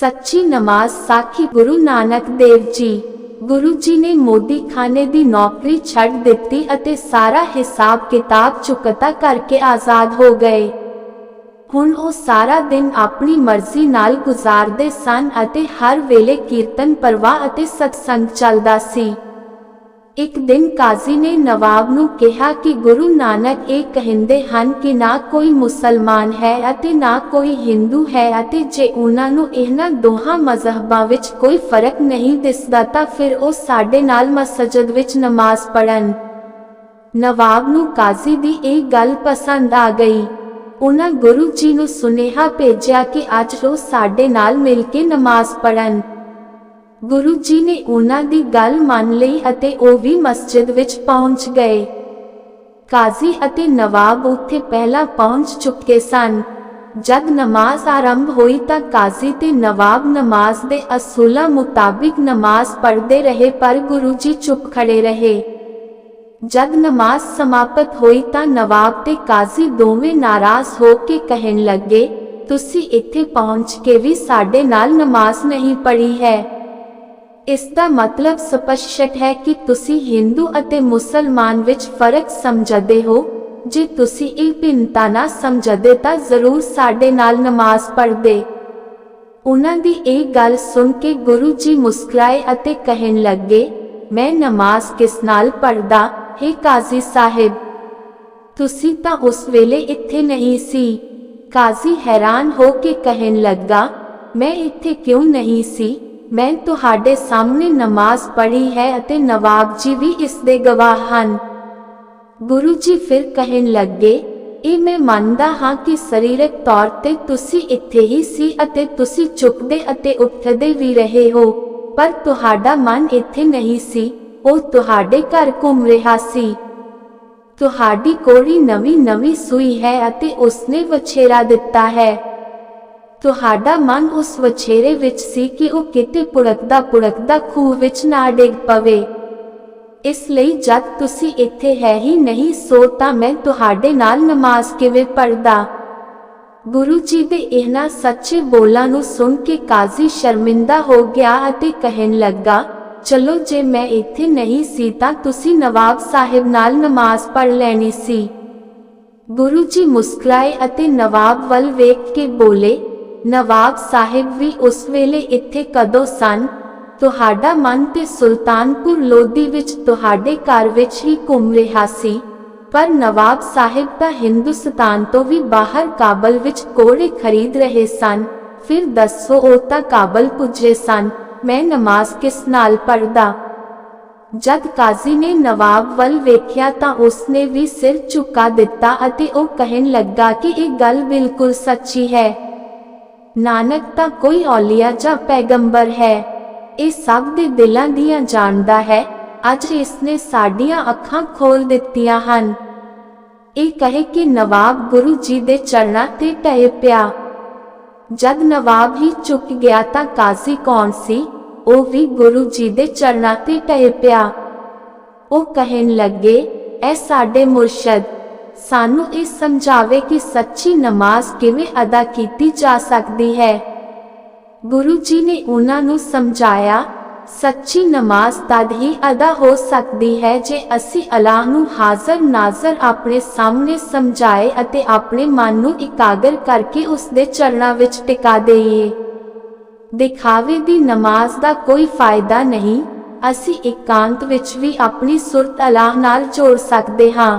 ਸੱਚੀ ਨਮਾਜ਼ ਸਾਖੀ ਗੁਰੂ ਨਾਨਕ ਦੇਵ ਜੀ। ਗੁਰੂ ਜੀ ਨੇ ਮੋਦੀ ਖਾਨੇ ਦੀ ਨੌਕਰੀ ਛੱਡ ਦਿੱਤੀ ਅਤੇ ਸਾਰਾ ਹਿਸਾਬ ਕਿਤਾਬ ਚੁਕਤਾ ਕਰਕੇ ਆਜ਼ਾਦ ਹੋ ਗਏ। ਹੁਣ ਉਹ ਸਾਰਾ ਦਿਨ ਆਪਣੀ ਮਰਜ਼ੀ ਨਾਲ ਗੁਜ਼ਾਰਦੇ ਸਨ ਅਤੇ ਹਰ ਵੇਲੇ ਕੀਰਤਨ, ਪਰਵਾਹ ਅਤੇ ਸਤਸੰਗ ਚੱਲਦਾ ਸੀ। ਇੱਕ ਦਿਨ ਕਾਜ਼ੀ ਨੇ ਨਵਾਬ ਨੂੰ ਕਿਹਾ ਕਿ ਗੁਰੂ ਨਾਨਕ ਇਹ ਕਹਿੰਦੇ ਹਨ ਕਿ ਨਾ ਕੋਈ ਮੁਸਲਮਾਨ ਹੈ ਅਤੇ ਨਾ ਕੋਈ ਹਿੰਦੂ ਹੈ ਅਤੇ ਜੇ ਉਹਨਾਂ ਨੂੰ ਇਹਨਾਂ ਦੋਹਾਂ ਮਜ਼ਹਬਾਂ ਵਿੱਚ ਕੋਈ ਫ਼ਰਕ ਨਹੀਂ ਦਿਸਦਾ ਤਾਂ ਫਿਰ ਉਹ ਸਾਡੇ ਨਾਲ ਮਸਜਿਦ ਵਿੱਚ ਨਮਾਜ਼ ਪੜ੍ਹਨ। ਨਵਾਬ ਨੂੰ ਕਾਜ਼ੀ ਦੀ ਇਹ ਗੱਲ ਪਸੰਦ ਆ ਗਈ। ਉਹਨਾਂ ਗੁਰੂ ਜੀ ਨੂੰ ਸੁਨੇਹਾ ਭੇਜਿਆ ਕਿ ਅੱਜ ਉਹ ਸਾਡੇ ਨਾਲ ਮਿਲ ਕੇ ਨਮਾਜ਼ ਪੜ੍ਹਨ। ਗੁਰੂ ਜੀ ਨੇ ਉਹਨਾਂ ਦੀ ਗੱਲ ਮੰਨ ਲਈ ਅਤੇ ਉਹ ਵੀ ਮਸਜਿਦ ਵਿੱਚ ਪਹੁੰਚ ਗਏ। ਕਾਜ਼ੀ ਅਤੇ ਨਵਾਬ ਉੱਥੇ ਪਹਿਲਾਂ ਪਹੁੰਚ ਚੁੱਕੇ ਸਨ। ਜਦ ਨਮਾਜ਼ ਆਰੰਭ ਹੋਈ ਤਾਂ ਕਾਜ਼ੀ ਤੇ ਨਵਾਬ ਨਮਾਜ਼ ਦੇ ਅਸੂਲਾਂ ਮੁਤਾਬਿਕ ਨਮਾਜ਼ ਪੜ੍ਹਦੇ ਰਹੇ ਪਰ ਗੁਰੂ ਜੀ ਚੁੱਪ ਖੜੇ ਰਹੇ। ਜਦ ਨਮਾਜ਼ ਸਮਾਪਤ ਹੋਈ ਤਾਂ ਨਵਾਬ ਤੇ ਕਾਜ਼ੀ ਦੋਵੇਂ ਨਾਰਾਜ਼ ਹੋ ਕੇ ਕਹਿਣ ਲੱਗੇ, ਤੁਸੀਂ ਇੱਥੇ ਪਹੁੰਚ ਕੇ ਵੀ ਸਾਡੇ ਨਾਲ ਨਮਾਜ਼ ਨਹੀਂ ਪੜ੍ਹੀ ਹੈ। ਇਸ ਦਾ ਮਤਲਬ ਸਪਸ਼ਟ ਹੈ ਕਿ ਤੁਸੀਂ ਹਿੰਦੂ ਅਤੇ ਮੁਸਲਮਾਨ ਵਿੱਚ ਫ਼ਰਕ ਸਮਝਦੇ ਹੋ। ਜੇ ਤੁਸੀਂ ਇਹ ਭਿੰਨਤਾ ਨਾ ਸਮਝਦੇ ਤਾਂ ਜ਼ਰੂਰ ਸਾਡੇ ਨਾਲ ਨਮਾਜ਼ ਪੜ੍ਹਦੇ। ਉਹਨਾਂ ਦੀ ਇਹ ਗੱਲ ਸੁਣ ਕੇ ਗੁਰੂ ਜੀ ਮੁਸਕਰਾਏ ਅਤੇ ਕਹਿਣ ਲੱਗੇ, ਮੈਂ ਨਮਾਜ਼ ਕਿਸ ਨਾਲ ਪੜ੍ਹਦਾ, ਹੈ ਕਾਜ਼ੀ ਸਾਹਿਬ? ਤੁਸੀਂ ਤਾਂ ਉਸ ਵੇਲੇ ਇੱਥੇ ਨਹੀਂ ਸੀ। ਕਾਜ਼ੀ ਹੈਰਾਨ ਹੋ ਕੇ ਕਹਿਣ ਲੱਗਾ, ਮੈਂ ਇੱਥੇ ਕਿਉਂ ਨਹੀਂ ਸੀ? ਮੈਂ ਤੁਹਾਡੇ ਸਾਹਮਣੇ ਨਮਾਜ਼ ਪੜ੍ਹੀ ਹੈ ਅਤੇ ਨਵਾਬ ਜੀ ਵੀ ਇਸ ਦੇ ਗਵਾਹ ਹਨ। ਗੁਰੂ ਜੀ ਫਿਰ ਕਹਿਣ ਲੱਗੇ, ਇਹ ਮੈਂ ਮੰਨਦਾ ਹਾਂ ਕਿ ਸਰੀਰਕ ਤੌਰ ਤੇ ਤੁਸੀਂ ਇੱਥੇ ਹੀ ਸੀ ਅਤੇ ਤੁਸੀਂ ਚੁੱਕਦੇ ਅਤੇ ਉੱਠਦੇ ਵੀ ਰਹੇ ਹੋ, ਪਰ ਤੁਹਾਡਾ ਮਨ ਇੱਥੇ ਨਹੀਂ ਸੀ, ਉਹ ਤੁਹਾਡੇ ਘਰ ਘੁੰਮ ਰਿਹਾ ਸੀ। ਤੁਹਾਡੀ ਕੋੜੀ ਨਵੀਂ ਨਵੀਂ ਸੂਈ ਹੈ ਅਤੇ ਉਸਨੇ ਵਛੇਰਾ ਦਿੱਤਾ ਹੈ। ਤੁਹਾਡਾ ਮਨ ਉਸ ਵਛੇਰੇ ਵਿੱਚ ਸੀ ਕਿ ਉਹ ਕਿਤੇ ਪੁੜਕਦਾ ਪੁੜਕਦਾ ਖੂਹ ਵਿੱਚ ਨਾ ਡਿੱਗ ਪਵੇ। ਇਸ ਲਈ ਜਦ ਤੁਸੀਂ ਇੱਥੇ ਹੈ ਹੀ ਨਹੀਂ ਸੋ ਤਾਂ ਮੈਂ ਤੁਹਾਡੇ ਨਾਲ ਨਮਾਜ਼ ਕਿਵੇਂ ਪੜਦਾ ਗੁਰੂ ਜੀ ਦੇ ਇਹਨਾਂ ਸੱਚੇ ਬੋਲਾਂ ਨੂੰ ਸੁਣ ਕੇ ਕਾਜ਼ੀ ਸ਼ਰਮਿੰਦਾ ਹੋ ਗਿਆ ਅਤੇ ਕਹਿਣ ਲੱਗਾ, ਚਲੋ ਜੇ ਮੈਂ ਇੱਥੇ ਨਹੀਂ ਸੀ ਤਾਂ ਤੁਸੀਂ ਨਵਾਬ ਸਾਹਿਬ ਨਾਲ ਨਮਾਜ਼ ਪੜ੍ਹ ਲੈਣੀ ਸੀ। ਗੁਰੂ ਜੀ ਮੁਸਕਰਾਏ ਅਤੇ ਨਵਾਬ ਵੱਲ ਵੇਖ ਕੇ ਬੋਲੇ ਨਵਾਬ ਸਾਹਿਬ ਵੀ ਉਸ ਵੇਲੇ ਇੱਥੇ ਕਦੋਂ ਸਨ? ਤੁਹਾਡਾ ਮਨ ਤੇ ਸੁਲਤਾਨਪੁਰ ਲੋਧੀ ਵਿੱਚ ਤੁਹਾਡੇ ਘਰ ਵਿੱਚ ਹੀ ਘੁੰਮ ਰਿਹਾ ਸੀ। ਪਰ ਨਵਾਬ ਸਾਹਿਬ ਤਾਂ ਹਿੰਦੁਸਤਾਨ ਤੋਂ ਵੀ ਬਾਹਰ ਕਾਬਲ ਵਿੱਚ ਕੋੜੇ ਖਰੀਦ ਰਹੇ ਸਨ। ਫਿਰ ਦੱਸੋ ਉਹ ਤਾਂ ਕਾਬਲ ਪੁੱਜੇ ਸਨ। ਮੈਂ ਨਮਾਜ਼ ਕਿਸ ਨਾਲ ਪੜਦਾ ਜਦ ਕਾਜ਼ੀ ਨੇ ਨਵਾਬ ਵੱਲ ਵੇਖਿਆ ਤਾਂ ਉਸਨੇ ਵੀ ਸਿਰ ਝੁਕਾ ਦਿੱਤਾ ਅਤੇ ਉਹ ਕਹਿਣ ਲੱਗਾ ਕਿ ਇਹ ਗੱਲ ਬਿਲਕੁਲ ਸੱਚੀ ਹੈ। ਨਾਨਕ ਤਾਂ ਕੋਈ ਔਲੀਆ ਜਾਂ ਪੈਗੰਬਰ ਹੈ। ਇਹ ਸਭ ਦੇ ਦਿਲਾਂ ਦੀਆਂ ਜਾਣਦਾ ਹੈ। ਅੱਜ ਇਸਨੇ ਸਾਡੀਆਂ ਅੱਖਾਂ ਖੋਲ ਦਿੱਤੀਆਂ ਹਨ। ਇਹ ਕਹੇ ਕਿ ਨਵਾਬ ਗੁਰੂ ਜੀ ਦੇ ਚਰਨਾਂ ਤੇ ਟਹਿ ਪਿਆ। ਜਦ ਨਵਾਬ ਹੀ ਚੁੱਕ ਗਿਆ ਤਾਂ ਕਾਜ਼ੀ ਕੌਣ ਸੀ? ਉਹ ਵੀ ਗੁਰੂ ਜੀ ਦੇ ਚਰਨਾਂ ਤੇ ਟਹਿ ਪਿਆ। ਉਹ ਕਹਿਣ ਲੱਗੇ, ਐ ਸਾਡੇ ਮੁਰਸ਼ਦ ਸਾਨੂੰ ਇਹ ਸਮਝਾਵੇ ਕਿ ਸੱਚੀ ਨਮਾਜ਼ ਕਿਵੇਂ ਅਦਾ ਕੀਤੀ ਜਾ ਸਕਦੀ ਹੈ। ਗੁਰੂ ਜੀ ਨੇ ਉਹਨਾਂ ਨੂੰ ਸਮਝਾਇਆ, ਸੱਚੀ ਨਮਾਜ਼ ਤਦ ਹੀ ਅਦਾ ਹੋ ਸਕਦੀ ਹੈ ਜੇ ਅਸੀਂ ਅਲਾਹ ਨੂੰ ਹਾਜ਼ਰ ਨਾਜ਼ਰ ਆਪਣੇ ਸਾਹਮਣੇ ਸਮਝਾਏ ਅਤੇ ਆਪਣੇ ਮਨ ਨੂੰ ਇਕਾਗਰ ਕਰਕੇ ਉਸ ਦੇ ਚਰਨਾਂ ਵਿੱਚ ਟਿਕਾ ਦੇਈਏ। ਦਿਖਾਵੇ ਦੀ ਨਮਾਜ਼ ਦਾ ਕੋਈ ਫਾਇਦਾ ਨਹੀਂ, ਅਸੀਂ ਇਕਾਂਤ ਵਿੱਚ ਵੀ ਆਪਣੀ ਸੁਰਤ ਅਲਾਹ ਨਾਲ ਜੋੜ ਸਕਦੇ ਹਾਂ।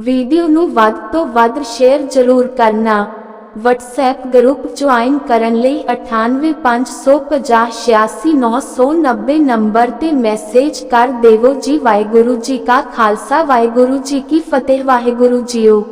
ਵੀਡੀਓ ਨੂੰ ਵੱਧ ਤੋਂ ਵੱਧ ਸ਼ੇਅਰ ਜ਼ਰੂਰ ਕਰਨਾ। WhatsApp ਗਰੁੱਪ ਜੁਆਇਨ ਕਰਨ ਲਈ 9855086990 ਨੰਬਰ ਤੇ ਮੈਸੇਜ ਕਰ ਦੇਵੋ ਜੀ ਵਾਹਿਗੁਰੂ ਜੀ ਕਾ ਖਾਲਸਾ ਵਾਹਿਗੁਰੂ ਜੀ ਕੀ ਫਤਿਹ ਵਾਹਿਗੁਰੂ ਜੀਓ।